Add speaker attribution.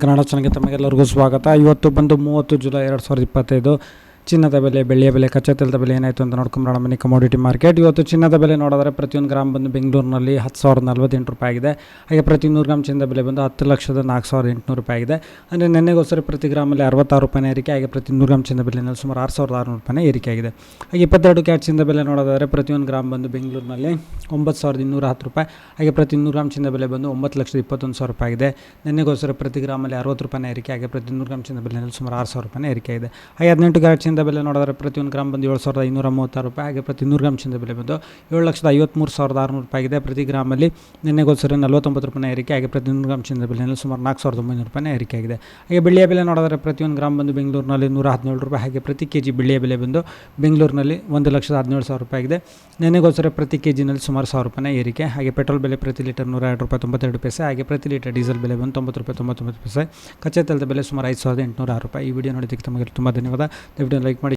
Speaker 1: ಕನ್ನಡ ಚಾನಲ್ಗೆ ತಮಗೆಲ್ಲರಿಗೂ ಸ್ವಾಗತ. ಇವತ್ತು ಬಂದು ಮೂವತ್ತು ಜುಲೈ ಎರಡು ಸಾವಿರದ ಇಪ್ಪತ್ತೈದು. ಚಿನ್ನದ ಬೆಲೆ, ಬೆಳ್ಳಿಯ ಬೆಲೆ ಕಚ್ಚಾ ಬೆಲೆ ಏನಾಯಿತು ಅಂತ ನೋಡ್ಕೊಂಬರೋಣ ಮನೆ ಕಮೋಡಿಟಿ ಮಾರ್ಕೆಟ್ ಇವತ್ತು ಚಿನ್ನದ ಬೆಲೆ ನೋಡಿದ್ರೆ ಪ್ರತಿಯೊಂದು ಗ್ರಾಮ್ ಬಂದು ಬೆಂಗಳೂರಿನಲ್ಲಿ ಹತ್ತು ಸಾವಿರದ ನಲ್ವತ್ತೆಂಟು ರೂಪಾಯಿ ಆಗಿದೆ ಹಾಗೆ ಪ್ರತಿ ನೂರು ಗ್ರಾಮ್ ಚಿನ್ನದ ಬೆಲೆ ಬಂದು ಹತ್ತು ಲಕ್ಷದ ನಾಲ್ಕು ಸಾವಿರದ ಎಂಟುನೂರು ರೂಪಾಯಿ ಆಗಿದೆ ಅಂದರೆ ನೆನ್ನೆಗೋಸ್ಕರ ಪ್ರತಿ ಗ್ರಾಮಲ್ಲಿ ಅರವತ್ತಾರು ರೂಪಾಯಿನ ಏರಿಕೆ ಹಾಗೆ ಪ್ರತಿ ನೂರು ಗ್ರಾಮ್ ಚಿನ್ನದ ಬೆಲೆನಲ್ಲಿ ಸುಮಾರು ಆರು ಸಾವಿರದ ಆರುನೂರು ರೂಪಾಯಿನ ಏರಿಕೆ ಆಗಿದೆ ಹಾಗೆ ಇಪ್ಪತ್ತೆರಡು ಕ್ಯಾಟ್ ಚಿನ್ನದ ಬೆಲೆ ನೋಡೋದಾದರೆ ಪ್ರತಿಯೊಂದು ಗ್ರಾಮ್ ಬಂದು ಬೆಂಗಳೂರಿನಲ್ಲಿ ಒಂಬತ್ತು ಸಾವಿರದ ಇನ್ನೂರ ಹತ್ತು ರೂಪಾಯಿ. ಹಾಗೆ ಪ್ರತಿ ನೂರು ಗ್ರಾಮ್ ಚಿನ್ನದ ಬೆಲೆ ಬಂದು ಒಂಬತ್ತು ಲಕ್ಷದ ಇಪ್ಪತ್ತೊಂದು ಸಾವಿರ ರೂಪಾಯಿ ಆಗಿದೆ ನೆನ್ನೆಗೋಸ್ಕರ ಪ್ರತಿ ಗ್ರಾಮಲ್ಲಿ ಅರವತ್ತು ರೂಪಾಯಿನ ಏರಿಕೆ ಹಾಗೆ ಪ್ರತಿ ನೂರು ಗ್ರಾಮ್ ಚಿನ್ನದ ಬೆಲೆನಲ್ಲಿ ಸುಮಾರು ಆರು ಸಾವಿರ ರೂಪಾಯಿನ ಏರಿಕೆ ಇದೆ ಹಾಗೆ ಹದಿನೆಂಟು ಗ್ರಾಮ್ ಚಿನ್ನದ ಬೆಲೆ ನೋಡಿದ್ರೆ ಪ್ರತಿಯೊಂದು ಗ್ರಾಮ್ ಬಂದು ಏಳು ಸಾವಿರದ ಐನೂರ ಮೂವತ್ತಾರು ರೂಪಾಯಿ ಹಾಗೆ ಪ್ರತಿ ನೂರು ಗ್ರಾಮ್ ಚಿನ್ನದ ಬೆಲೆ ಬಂದು ಏಳು ಲಕ್ಷದ ಐವತ್ತ್ಮೂರು ಸಾವಿರದ ಆರುನೂರು ರೂಪಾಯಿ ಇದೆ ಪ್ರತಿ ಗ್ರಾಮಲ್ಲಿ ನಿನ್ನೆಗೋಸ್ಕರ ನಲವತ್ತೊಂಬತ್ತು ರೂಪಾಯಿ ಏರಿಕೆ ಹಾಗೆ ಪ್ರತಿ ನೂರು ಗ್ರಾಮ್ ಚಿನ್ನದ ಬೆಲೆಯಲ್ಲಿ ಸುಮಾರು ನಾಲ್ಕು ಸಾವಿರದ ಒಂಬೈನೂರು ರೂಪಾಯಿ ಏರಿಕೆ ಆಗಿದೆ. ಹಾಗೆ ಬೆಳ್ಳಿಯ ಬೆಲೆ ನೋಡಿದ್ರೆ ಪ್ರತಿಯೊಂದು ಗ್ರಾಮ್ ಬಂದು ಬೆಂಗಳೂರಿನಲ್ಲಿ ನೂರ ಹದಿನೇಳು ರೂಪಾಯಿ ಹಾಗೆ ಪ್ರತಿ ಕೆ ಜಿ ಬೆಳ್ಳಿಯ ಬೆಲೆ ಬಂದು ಬೆಂಗಳೂರಿನಲ್ಲಿ ಒಂದು ಲಕ್ಷದ ಹದಿನೇಳು ಸಾವಿರ ರೂಪಾಯಿ ಆಗಿದೆ. ನಿನ್ನೆಗೋಸ್ಕರ ಪ್ರತಿ ಕೆ ಜಿನಲ್ಲಿ ಸುಮಾರು ಸಾವಿರ ರೂಪಾಯಿ ಏರಿಕೆ. ಹಾಗೆ ಪೆಟ್ರೋಲ್ ಬೆಲೆ ಪ್ರತಿ ಲೀಟರ್ ನೂರ ಎರಡು ರೂಪಾಯಿ ತೊಂಬತ್ತೆರಡು ಪೈಸೆ. ಹಾಗೆ ಪ್ರತಿ ಲೀಟರ್ ಡೀಸೆಲ್ ಬೆಲೆ ಬಂದು ತೊಂಬತ್ತು ರೂಪಾಯಿ ತೊಂಬತ್ತೊಂಬತ್ತು ಪೈಸೆ. ಕಚ್ಚಾ ತೆಲದ ಬೆಲೆ ಸುಮಾರು ಐದು ಸಾವಿರದ ಎಂಟುನೂರ ಆರು ರೂಪಾಯಿ. ಈ ವಿಡಿಯೋ ನೋಡಿದ್ದಕ್ಕೆ ತಮಗೆ ತುಂಬ ಧನ್ಯವಾದ. ದಯವಿಟ್ಟು ಲೈಕ್ ಮಾಡಿ